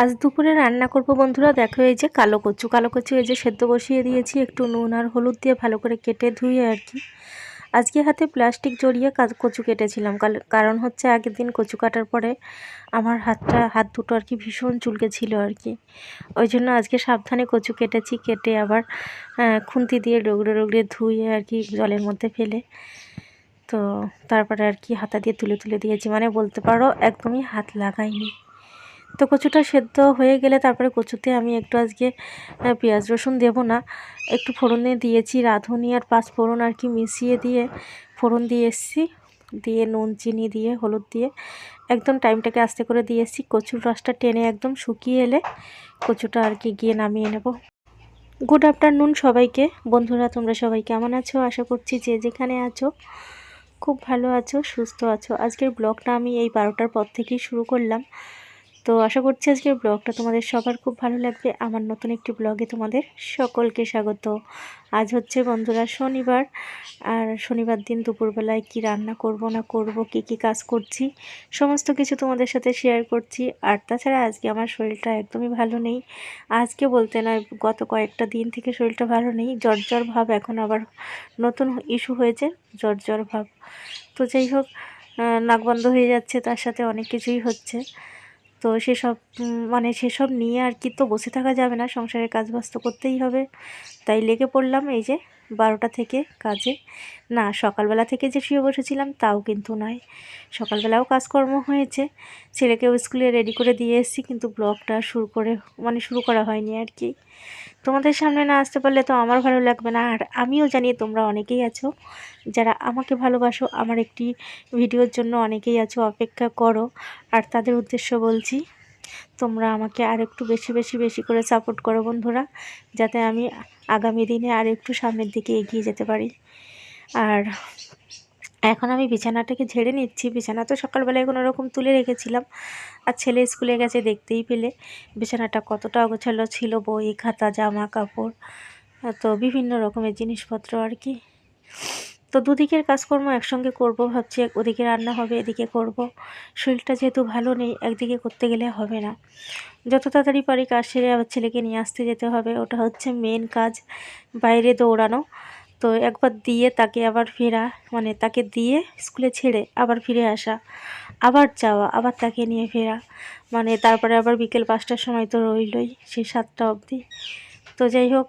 আজ দুপুরে রান্না করব বন্ধুরা, দেখো এই যে কালো কচু। কালো কচু এই যে সেদ্ধ বসিয়ে দিয়েছি, একটু নুন আর হলুদ দিয়ে ভালো করে কেটে ধুয়ে আর কি। আজকে হাতে প্লাস্টিক জড়িয়ে কচু কেটেছিলাম কারণ হচ্ছে আগের দিন কচু কাটার পরে আমার হাতটা, হাত দুটো আর কি ভীষণ চুলকে ছিল আর কি। ওই জন্য আজকে সাবধানে কচু কেটেছি, কেটে আবার খুন্তি দিয়ে রগড়ে রগড়ে ধুয়ে আর কি জলের মধ্যে ফেলে, তো তারপরে আর কি হাতা দিয়ে তুলে তুলে দিয়েছি। মানে বলতে পারো, একদমই হাত লাগাইনি। তো কচুটা সেদ্ধ হয়ে গেলে তারপরে কচুতে আমি একটু আজকে পেঁয়াজ রসুন দেবো না। একটু ফোড়নে দিয়েছি, রাঁধুনি আর পাঁচ ফোড়ন আর কি মিশিয়ে দিয়ে ফোড়ন দিয়ে এসেছি। দিয়ে নুন, চিনি দিয়ে, হলুদ দিয়ে একদম টাইমটাকে আস্তে করে দিয়ে এসেছি। কচুর রসটা টেনে একদম শুকিয়ে এলে কচুটা আর কি গিয়ে নামিয়ে নেব। গুড আফটারনুন সবাইকে। বন্ধুরা, তোমরা সবাই কেমন আছো? আশা করছি যে যেখানে আছো, খুব ভালো আছো, সুস্থ আছো। আজকের ব্লগটা আমি এই বারোটার পর থেকেই শুরু করলাম। তো আশা করছি আজকের ব্লগটা তোমাদের সবার খুব ভালো লাগবে। আমার নতুন একটি ব্লগে তোমাদের সকলকে স্বাগত। আজ হচ্ছে বন্ধুরা শনিবার, আর শনিবার দিন দুপুরবেলায় কি রান্না করব, না করব, কি কি কাজ করছি, সমস্ত কিছু তোমাদের সাথে শেয়ার করছি। আর তাছাড়া আজকে আমার শরীরটা একদমই ভালো নেই। আজকে বলতে নয়, গত কয়েকটা দিন থেকে শরীরটা ভালো নেই। জ্বর জ্বর ভাব এখন আবার নতুন ইস্যু হয়েছে, জ্বর জ্বর ভাব। তো যাই হোক নাক বন্ধ হয়ে যাচ্ছে, তার সাথে অনেক কিছুই হচ্ছে। তো সেসব মানে সেসব নিয়ে আর কি তো বসে থাকা যাবে না। সংসারের কাজ তো করতেই হবে। তাই লেগে পড়লাম এই যে বারোটা থেকে কাজে। না, সকালবেলা থেকে যে শুয়ে বসেছিলাম তাও কিন্তু নয়। সকালবেলাও কাজকর্ম হয়েছে। ছেলেকেও স্কুলে রেডি করে দিয়ে এসেছি, কিন্তু ব্লগটা শুরু করে মানে শুরু করা হয়নি আর কি। তোমাদের সামনে না আসতে পারলে তো আমার ভালো লাগবে না। আর আমিও জানি তোমরা অনেকেই আছো। যারা আমাকে ভালোবাসো, আমার একটি ভিডিওর জন্য অনেকেই আছো, অপেক্ষা করো। আর তাদের উদ্দেশ্য বলছি তোমরা আমাকে আর একটু বেশি বেশি বেশি করে সাপোর্ট করো বন্ধুরা, যাতে আমি আগামী দিনে আর একটু সামনের দিকে এগিয়ে যেতে পারি। আর এখন আমি বিছানাটাকে ঝেড়ে নিচ্ছি। বিছানা তো সকালবেলায় কোনো রকম তুলে রেখেছিলাম। আর ছেলে স্কুলে গেছে দেখতেই পেলে। বিছানাটা কতটা অগোছালো ছিল, বই, খাতা, জামা, কাপড় তো বিভিন্ন রকমের জিনিসপত্র আর কি। তো দুদিকের কাজকর্ম একসঙ্গে করব, ভাবছি ওদিকে রান্না হবে, এদিকে করব। শরীরটা যেহেতু ভালো নেই, একদিকে করতে গেলে হবে না। যত তাড়াতাড়ি পারি কাজ সেরে আবার ছেলেকে নিয়ে আসতে যেতে হবে, ওটা হচ্ছে মেন কাজ, বাইরে দৌড়ানো। তো একবার দিয়ে তাকে আবার ফেরা মানে তাকে দিয়ে স্কুলে ছেড়ে আবার ফিরে আসা, আবার যাওয়া, আবার তাকে নিয়ে ফেরা। মানে তারপরে আবার বিকেল পাঁচটার সময় তো রইলই, সেই সাতটা অবধি। তো যাই হোক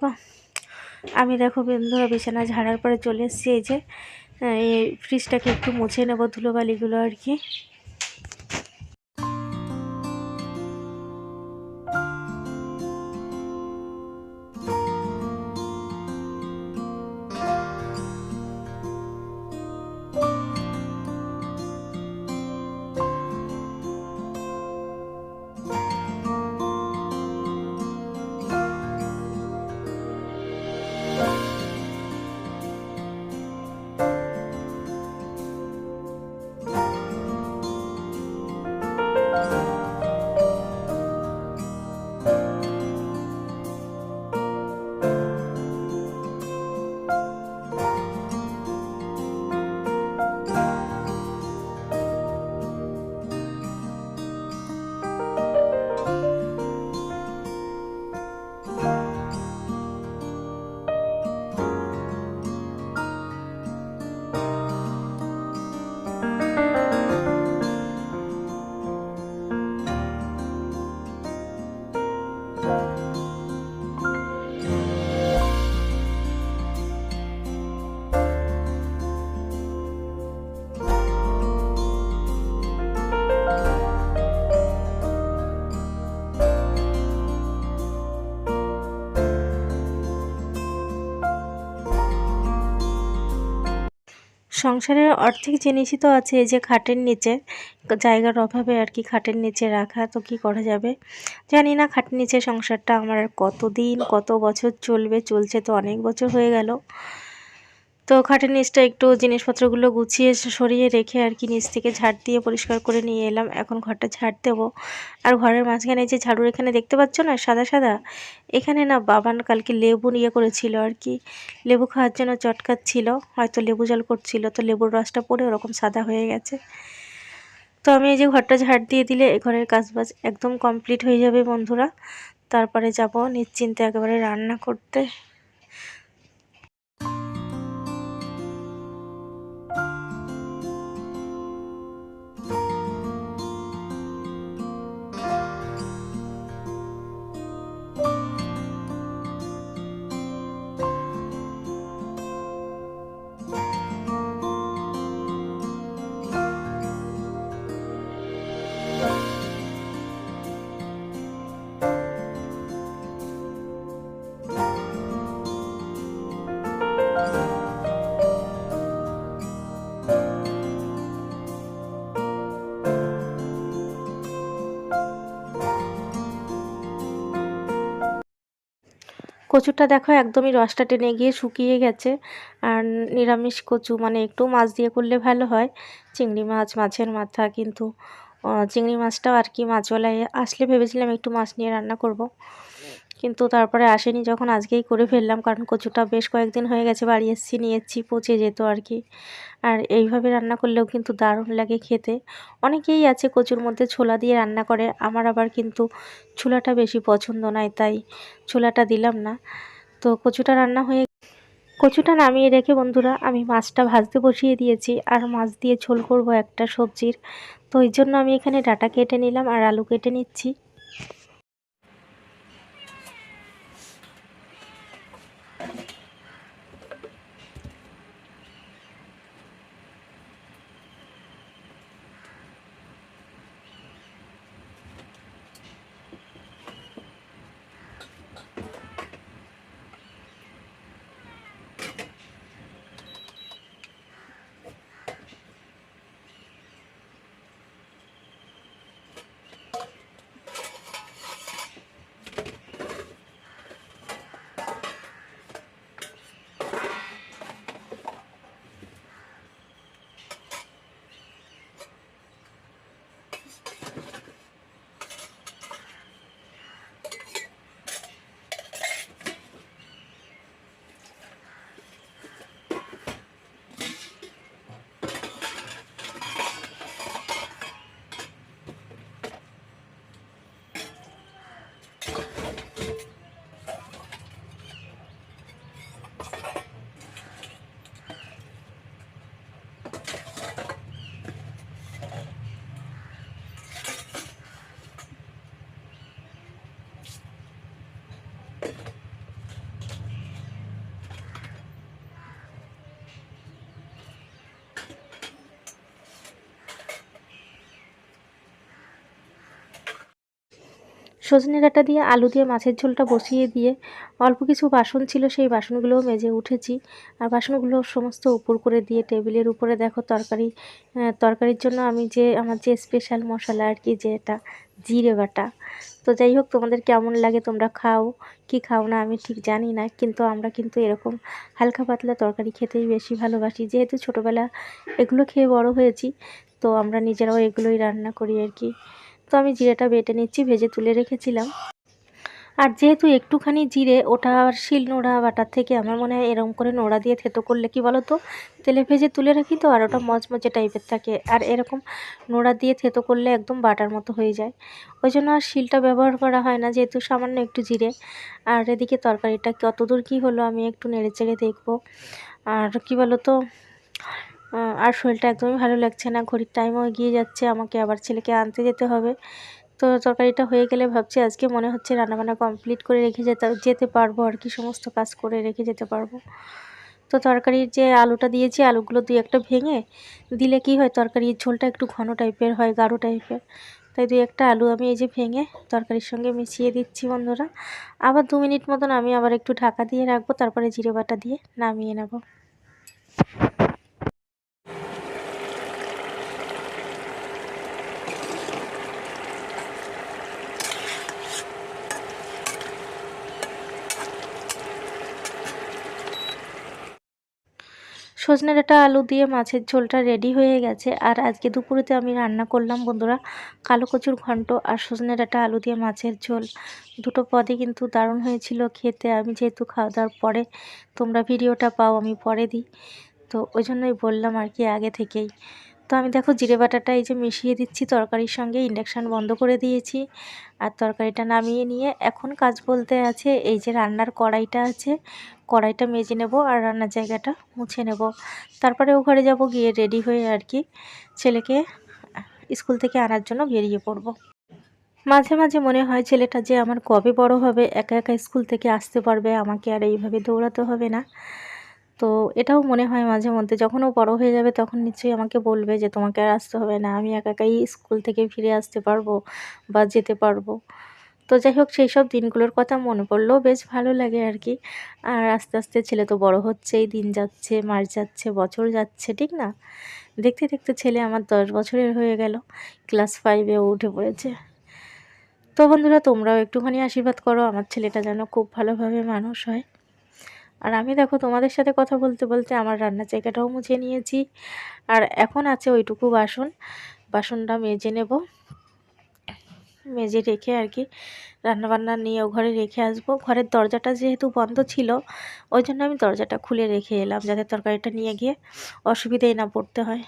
আমি দেখো বন্ধুরা বিছানা ঝাড়ার পরে চলে এসেছি, এই যে এই ফ্রিজটাকে একটু মুছে নেব ধুলোবালিগুলো আর কি। সংসারের অর্ধেক জিনিসই তো আছে, এই যে খাটের নিচে, জায়গার অভাবে আর কি খাটের নিচে রাখা, তো কি করা যাবে? জানি না, খাটের নিচে সংসারটা আমার কতদিন, কত বছর চলবে, চলছে তো অনেক বছর হয়ে গেল। তো খাটের নিচটা একটু জিনিসপত্রগুলো গুছিয়ে সরিয়ে রেখে আর কি নিচ থেকে ঝাড় দিয়ে পরিষ্কার করে নিয়ে এলাম। এখন ঘরটা ঝাড় দেবো। আর ঘরের মাঝখানে যে ঝাড়ুর এখানে দেখতে পাচ্ছ না, সাদা সাদা? এখানে না বাবান কালকে লেবু নিয়ে করেছিল আর কি। লেবু খাওয়ার জন্য চটকাচ্ছিল, হয়তো লেবু জল করছিল, তো লেবুর রসটা পরে ওরকম সাদা হয়ে গেছে। তো আমি এই যে ঘরটা ঝাড় দিয়ে দিলে এই ঘরের কাজবাজ একদম কমপ্লিট হয়ে যাবে বন্ধুরা। তারপরে যাব নিশ্চিন্তে একেবারে রান্না করতে। কচুটা দেখো একদমই রসটা টেনে গিয়ে শুকিয়ে গেছে আর নিরামিষ কচু মানে একটু মাছ দিয়ে করলে ভালো হয় চিংড়ি মাছ, মাছের মাথা কিন্তু চিংড়ি মাছটাও আর কি মাছওয়ালায়, আসলে ভেবেছিলাম একটু মাছ নিয়ে রান্না করব। কিন্তু তারপরে আসেনি যখন আজকেই করে ফেললাম, কারণ কচুটা বেশ কয়েকদিন হয়ে গেছে বাড়ি এসেছি নিয়েছি পচে যেত আর কি। আর এইভাবে রান্না করলেও কিন্তু দারুণ লাগে খেতে। অনেকেই আছে কচুর মধ্যে ছোলা দিয়ে রান্না করে, আমার আবার কিন্তু ছোলাটা বেশি পছন্দ নয়, তাই ছোলাটা দিলাম না। তো কচুটা রান্না হয়ে কচুটা নামিয়ে রেখে বন্ধুরা, আমি মাছটা ভাজতে বসিয়ে দিয়েছি, আর মাছ দিয়ে ঝোল করব একটা সবজির। তো ওই জন্য আমি এখানে ডাটা কেটে নিলাম, আর আলু কেটে নিচ্ছি। সজনে ডাঁটা দিয়ে আলু দিয়ে মাছের ঝোলটা বসিয়ে দিয়ে অল্প কিছু বাসন ছিল, সেই বাসনগুলোও মেজে উঠেছি। আর বাসনগুলো সমস্ত উপর করে দিয়ে টেবিলের উপরে দেখো তরকারি তরকারির জন্য আমি যে, আমার যে স্পেশাল মশলা আর কি, যে এটা জিরে বাটা। তো যাই হোক, তোমাদের কেমন লাগে, তোমরা খাও, কি খাও না, আমি ঠিক জানি না, কিন্তু আমরা কিন্তু এরকম হালকা পাতলা তরকারি খেতেই বেশি ভালোবাসি। যেহেতু ছোটোবেলা এগুলো খেয়ে বড় হয়েছি, তো আমরা নিজেরাও এগুলোই রান্না করি আর কি। তো আমি জিরেটা বেটে নিচ্ছি, ভেজে তুলে রেখেছিলাম। আর যেহেতু একটুখানি জিরে, ওটা আর শিল নোড়া বাটার থেকে আমার মনে হয় এরকম করে নোড়া দিয়ে থেতো করলে কি বলো তো তেলে ভেজে তুলে রাখি তো, আর ওটা মচমচে টাইপের থাকে। আর এরকম নোড়া দিয়ে থেতো করলে একদম বাটার মতো হয়ে যায়। ওই জন্য আর শিলটা ব্যবহার করা হয় না, যেহেতু সামান্য একটু জিরে। আর এদিকে তরকারিটা কতদূর কী হলো আমি একটু নেড়ে চেড়ে দেখব। আর কি বলো তো আর শরীরটা একদমই ভালো লাগছে না। ঘড়ির টাইমও এগিয়ে যাচ্ছে, আমাকে আবার ছেলেকে আনতে যেতে হবে। তো তরকারিটা হয়ে গেলে ভাবছি আজকে মনে হচ্ছে রান্নাবান্না কমপ্লিট করে রেখে যেতে যেতে পারব আর কি, সমস্ত কাজ করে রেখে যেতে পারব। তো তরকারির যে আলুটা দিয়েছি, আলুগুলো দুই একটা ভেঙে দিলে কি হয়, তরকারির ঝোলটা একটু ঘন টাইপের হয়, গাঢ় টাইপের তাই দুই একটা আলু আমি এই যে ভেঙে তরকারির সঙ্গে মিশিয়ে দিচ্ছি বন্ধুরা। আবার দু মিনিট মতন আমি আবার একটু ঢাকা দিয়ে রাখব, তারপরে জিরে বাটা দিয়ে নামিয়ে নেব। সজনে ডাঁটা আলু দিয়ে মাছের ঝোলটা রেডি হয়ে গেছে। আর আজকে দুপুরেতে আমি রান্না করলাম বন্ধুরা কালো কচুর ঘন্ট আর সজনে ডাঁটা আলু দিয়ে মাছের ঝোল। দুটো পদে কিন্তু দারুণ হয়েছিল খেতে। আমি যেহেতু খাওয়া দাওয়ার পরে তোমরা ভিডিওটা পাও, আমি পরে দিই। তো ওই জন্যই বললাম আর কি আগে থেকেই। তো আমি দেখো জিরে বাটাটা এই যে মিশিয়ে দিচ্ছি, তরকারির সঙ্গে ইন্ডাকশান বন্ধ করে দিয়েছি। আর তরকারিটা নামিয়ে নিয়ে এখন কাজ বলতে আছে এই যে রান্নার কড়াইটা আছে, কড়াইটা মেজে নেব আর রান্নার জায়গাটা মুছে নেব। তারপরে ও ঘরে যাব গিয়ে রেডি হয়ে আর কি ছেলেকে স্কুল থেকে আনার জন্য বেরিয়ে পড়ব। মাঝে মাঝে মনে হয় ছেলেটা যে আমার কবে বড় হবে, একা একা স্কুল থেকে আসতে পারবে, আমাকে আর এইভাবে দৌড়াতে হবে না। তো এটাও মনে হয় মাঝে মধ্যে, যখন ও বড়ো হয়ে যাবে তখন নিশ্চয়ই আমাকে বলবে যে তোমাকে আর আসতে হবে না, আমি একা একাই স্কুল থেকে ফিরে আসতে পারব বা যেতে পারব। তো যাই হোক, সেই সব দিনগুলোর কথা মনে পড়লেও বেশ ভালো লাগে আর কি। আর আস্তে আস্তে ছেলে তো বড় হচ্ছেই, দিন যাচ্ছে, মাস যাচ্ছে, বছর যাচ্ছে, ঠিক না? দেখতে দেখতে ছেলে আমার দশ বছরের হয়ে গেল, ক্লাস ফাইভেও উঠে পড়েছে। তো বন্ধুরা, তোমরাও একটুখানি আশীর্বাদ করো, আমার ছেলেটা যেন খুব ভালোভাবে মানুষ হয়। আর আমি দেখো তোমাদের সাথে কথা বলতে বলতে আমার রান্নার জায়গাটাও মুছে নিয়েছি। আর এখন আছে ওইটুকু বাসন। বাসনটা মেজে নেব। মেজে রেখে আর কি রান্নাবান্না নিয়ে ও ঘরে রেখে আসব। ঘরের দরজাটা যেহেতু বন্ধ ছিল, ওই জন্য আমি দরজাটা খুলে রেখে এলাম যাতে তরকারিটা নিয়ে গিয়ে অসুবিধেই না পড়তে হয়।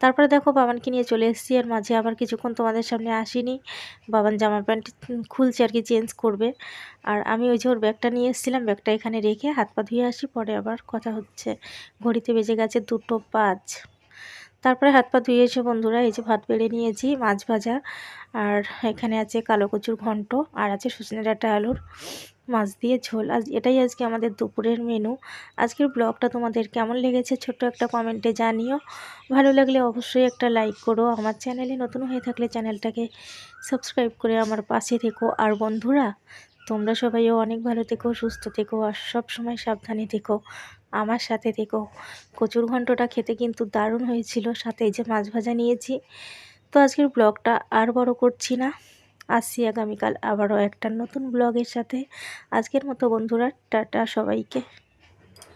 তারপরে দেখো বাবানকে নিয়ে চলে এসেছি আর মাঝে আবার কিছুক্ষণ তোমাদের সামনে আসিনি। বাবান জামা প্যান্ট খুলছে আর কি, চেঞ্জ করবে। আর আমি ওই যে ওর ব্যাগটা নিয়ে এসেছিলাম, ব্যাগটা এখানে রেখে হাত পা ধুয়ে আসি, পরে আবার কথা হচ্ছে। ঘড়িতে বেজে গেছে দুটো পাঁচ। তারপরে হাত পা ধুয়ে এসে বন্ধুরা, এই যে ভাত বেড়ে নিয়েছি, মাছ ভাজা। আর এখানে আছে কালো কচুর ঘন্ট, আর আছে সজনে ডাঁটা আলুর। মাছ দিয়ে ঝোল। আজ এটাই আজকে আমাদের দুপুরের মেনু আজকের ব্লগটা তোমাদের কেমন লেগেছে ছোট্ট একটা কমেন্টে জানিও। ভালো লাগলে অবশ্যই একটা লাইক করো। আমার চ্যানেলে নতুন হয়ে থাকলে চ্যানেলটাকে সাবস্ক্রাইব করে আমার পাশে থেকো। আর বন্ধুরা, তোমরা সবাইও অনেক ভালো থেকো, সুস্থ থেকো, আর সব সময় সাবধানে থেকো। আমার সাথে থেকো। কচুর ঘন্টটা খেতে কিন্তু দারুণ হয়েছিল। সাথে এই যে মাছ ভাজা নিয়েছি। তো আজকের ব্লগটা আর বড় করছি না। আসছি আগামীকাল আবারও একটা নতুন ব্লগের সাথে। আজকের মতো বন্ধুরা টাটা সবাইকে।